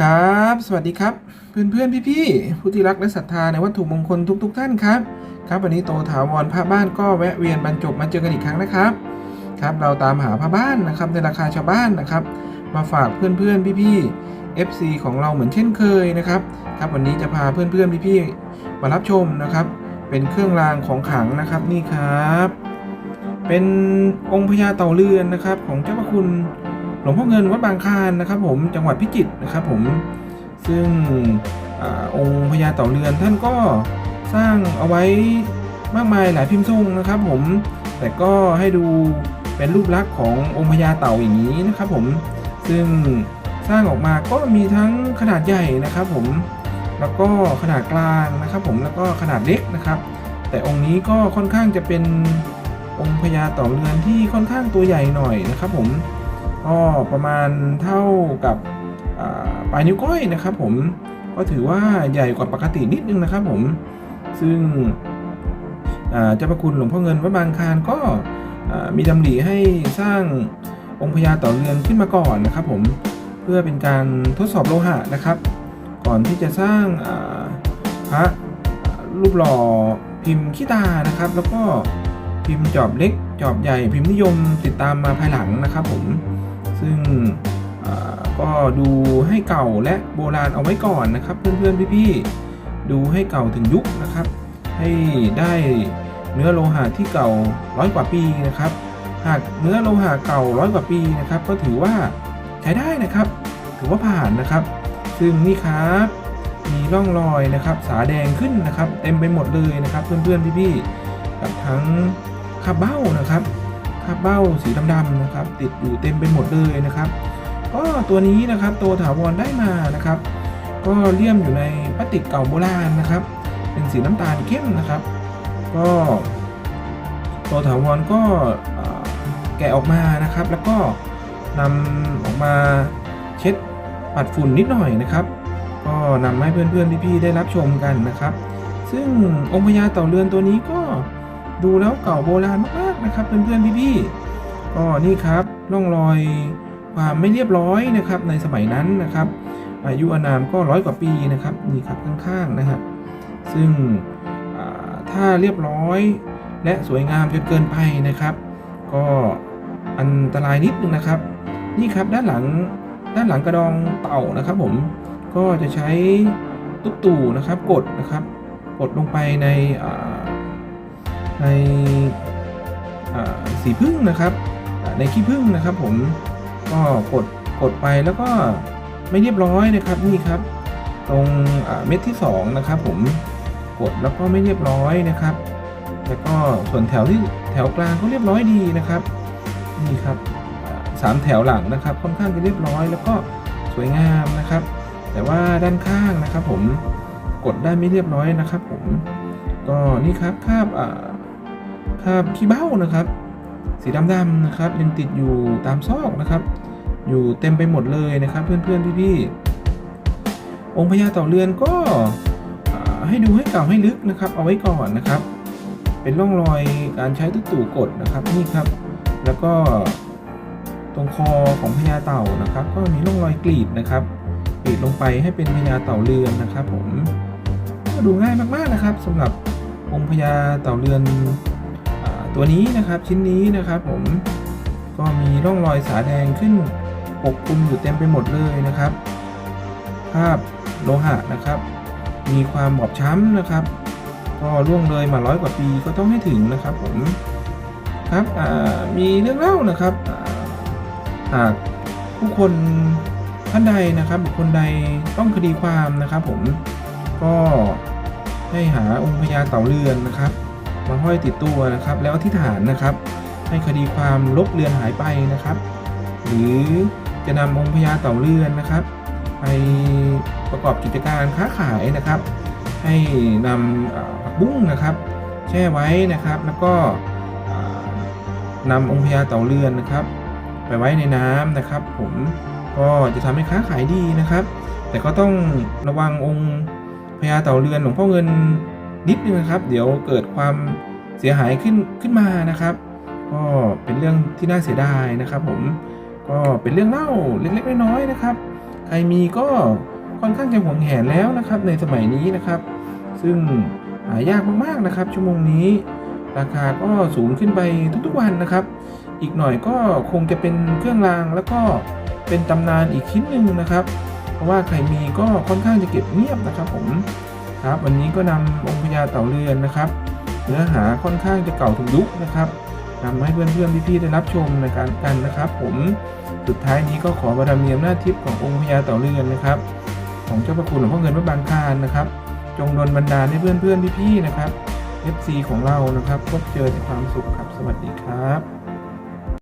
ครับ สวัสดีครับ เพื่อนเพื่อนพี่พี่ผู้ที่รักและศรัทธาในวัตถุมงคลทุกๆท่านครับ ครับวันนี้โตถาวรพระบ้านก็แวะเวียนบรรจบมาเจอกันอีกครั้งนะครับ ครับเราตามหาพระบ้านนะครับในราคาชาวบ้านนะครับ มาฝากเพื่อนเพื่อนพี่พี่ FC ของเราเหมือนเช่นเคยนะครับ ครับวันนี้จะพาเพื่อนเพื่อนพี่พี่มารับชมนะครับ เป็นเครื่องรางของขลังนะครับนี่ครับ เป็นองค์พญาเต่าเรือนนะครับของเจ้าพระคุณ ลวงพ่อเงินวัดบางคานนะครับ ผมจังหวัดพิจิตรนะครับ ผมซึ่งอองค์พญาเต่าเรือนท่านก็สร้างเอาไว้มากมายหลายพิมพ์ทรงนะครับ ผมแต่ก็ให้ดูเป็นรูปลักษณ์ขององค์พญาเต่าอย่างนี้นะครับ ผมซึ่งสร้างออกมาก็มีทั้งขนาดใหญ่นะครับ ผมแล้วก็ขนาดกลางนะครับ ผมแล้วก็ขนาดเล็กนะครับ แต่องค์นี้ก็ค่อนข้างจะเป็นองค์พญาเต่าเรือนที่ค่อนข้างตัวใหญ่หน่อยนะครับ ผม ก็ประมาณเท่ากับอ่าปลายนิ้วก้อยนะครับ ผมก็ถือว่าใหญ่กว่าปกตินิดนึงนะครับ ผมซึ่งเจ้าพระคุณหลวงพ่อเงินวัดบางคานก็มีดำริให้สร้างองค์พญาเต่อเรือนขึ้นมาก่อนนะครับ ผมเพื่อเป็นการทดสอบโลหะนะครับ ก่อนที่จะสร้างพระรูปหล่อพิมพ์ขี้ตานะครับ แล้วก็พิมพ์จอบเล็กจอบใหญ่พิมพ์นิยมติดตามมาภายหลังนะครับ ผม ซึ่งก็ดูให้เก่าและโบราณเอาไว้ก่อนนะครับเพื่อนๆพี่ๆดูให้เก่าถึงยุคนะครับ ให้ได้เนื้อโลหะที่เก่าร้อยกว่าปีนะครับ หากเนื้อโลหะเก่าร้อยกว่าปีนะครับ ก็ถือว่าใช้ได้นะครับ ถือว่าผ่านนะครับ ซึ่งนี่ครับมีร่องรอยนะครับสาแดงขึ้นนะครับ เต็มไปหมดเลยนะครับ เพื่อนๆพี่ๆกับทั้งคาบเบ้านะครับ คาบเบ้าสีดำๆนะครับ ติดอยู่เต็มไปหมดเลยนะครับ ก็ตัวนี้นะครับตัวถาวรได้มานะครับ ก็เลี่ยมอยู่ในพลาสติกเก่าโบราณนะครับ เป็นสีน้ำตาลเข้มนะครับ ก็ตัวถาวรก็แกะออกมานะครับ แล้วก็นำออกมาเช็ดปัดฝุ่นนิดหน่อยนะครับ ก็นำให้เพื่อนๆพี่ๆได้รับชมกันนะครับ ซึ่งองค์พญาเต่าเรือนตัวนี้ก็ดูแล้วเก่าโบราณมาก นะครับเพื่อนๆพี่ๆก็นี่ครับร่องรอยความไม่เรียบร้อยนะครับในสมัยนั้นนะครับ อายุอานามก็ร้อยกว่าปีนะครับนี่ครับข้างๆนะฮะซึ่งถ้าเรียบร้อยและสวยงามจนเกินไปนะครับ ก็อันตรายนิดนึงนะครับ นี่ครับด้านหลังด้านหลังกระดองเต่านะครับผมก็จะใช้ตุ๊กตู่นะครับกดนะครับ กดลงไปในใน สีพึ่งนะครับ ในขี้พึ่งนะครับ ผมก็กดกดไปแล้วก็ไม่เรียบร้อยนะครับนี่ครับ ตรงเม็ดที่สองนะครับ ผมกดแล้วก็ไม่เรียบร้อยนะครับ แล้วก็ส่วนแถวที่แถวกลางก็เรียบร้อยดีนะครับนี่ครับสามแถวหลังนะครับ ค่อนข้างจะเรียบร้อย แล้วก็สวยงามนะครับ แต่ว่าด้านข้างนะครับ ผมกดได้ไม่เรียบร้อยนะครับ ผมก็นี่ครับคาบอ่าาบขี้เบ้านะครับ สีดำๆนะครับ ยังติดอยู่ตามซอกนะครับ อยู่เต็มไปหมดเลยนะครับ เพื่อนๆพี่ๆองค์พญาเต่าเรือนก็ให้ดูให้เก่าให้ลึกนะครับ เอาไว้ก่อนนะครับ เป็นร่องรอยการใช้ตุ๊กตู่กดนะครับนี่ครับ แล้วก็ตรงคอของพญาเต่านะครับ ก็มีร่องรอยกรีดนะครับกรีดลงไปให้เป็นพญาเต่าเรือนนะครับ ผมก็ดูง่ายมากๆนะครับสำหรับองค์พญาเต่าเรือน ตัวนี้นะครับชิ้นนี้นะครับผมก็มีร่องรอยสาแดงขึ้นปกคลุมอยู่เต็มไปหมดเลยนะครับ ภาพโลหะนะครับ มีความบอบช้ำนะครับ ก็ล่วงเลยมาร้อยกว่าปีก็ต้องให้ถึงนะครับผมครับมีเรื่องเล่านะครับหากผู้คนท่านใดนะครับบุคคลใดต้องคดีความนะครับ ผมก็ให้หาองค์พญาเต่าเรือนนะครับ มาห้อยติดตัวนะครับ แล้วอธิษฐานนะครับ ให้คดีความลบเลือนหายไปนะครับ หรือจะนำองค์พญาเต่าเรือนนะครับ ไปประกอบกิจการค้าขายนะครับ ให้นำผักบุ้งนะครับ แช่ไว้นะครับ แล้วก็เอ่อนำองค์พญาเต่าเรือนนะครับ ไปไว้ในน้ำนะครับ ผมก็จะทำให้ค้าขายดีนะครับ แต่ก็ต้องระวังองค์พญาเต่าเรือนหลวงพ่อเงิน นิดนึงนะครับ เดี๋ยวเกิดความเสียหายขึ้นขึ้นมานะครับ ก็เป็นเรื่องที่น่าเสียดายนะครับ ผมก็เป็นเรื่องเล่าเล็กๆน้อยๆนะครับ ใครมีก็ค่อนข้างจะหวงแหนแล้วนะครับ ในสมัยนี้นะครับ ซึ่งหายากมากๆนะครับ ชั่วโมงนี้ ราคาก็สูงขึ้นไปทุกๆวันนะครับ อีกหน่อยก็คงจะเป็นเครื่องรางแล้วก็เป็นตำนานอีกชิ้นหนึ่งนะครับ เพราะว่าใครมีก็ค่อนข้างจะเก็บเงียบนะครับ ผม ครับ วันนี้ก็นำองค์พญาเต่าเรือนนะครับ เนื้อหาค่อนข้างจะเก่าถึงยุคนะครับนำให้เพื่อนๆพี่ๆได้รับชมในการกันนะครับ ผมสุดท้ายนี้ก็ขอบารมีอำนาจทิพย์ขององค์พญาเต่าเรือนนะครับ ของเจ้าพระคุณหลวงพ่อเงินพระบางคารนะครับ จงดลบันดาลให้เพื่อนๆพี่ๆนะครับ FC ของเรานะครับพบเจอแต่ความสุขครับสวัสดีครับ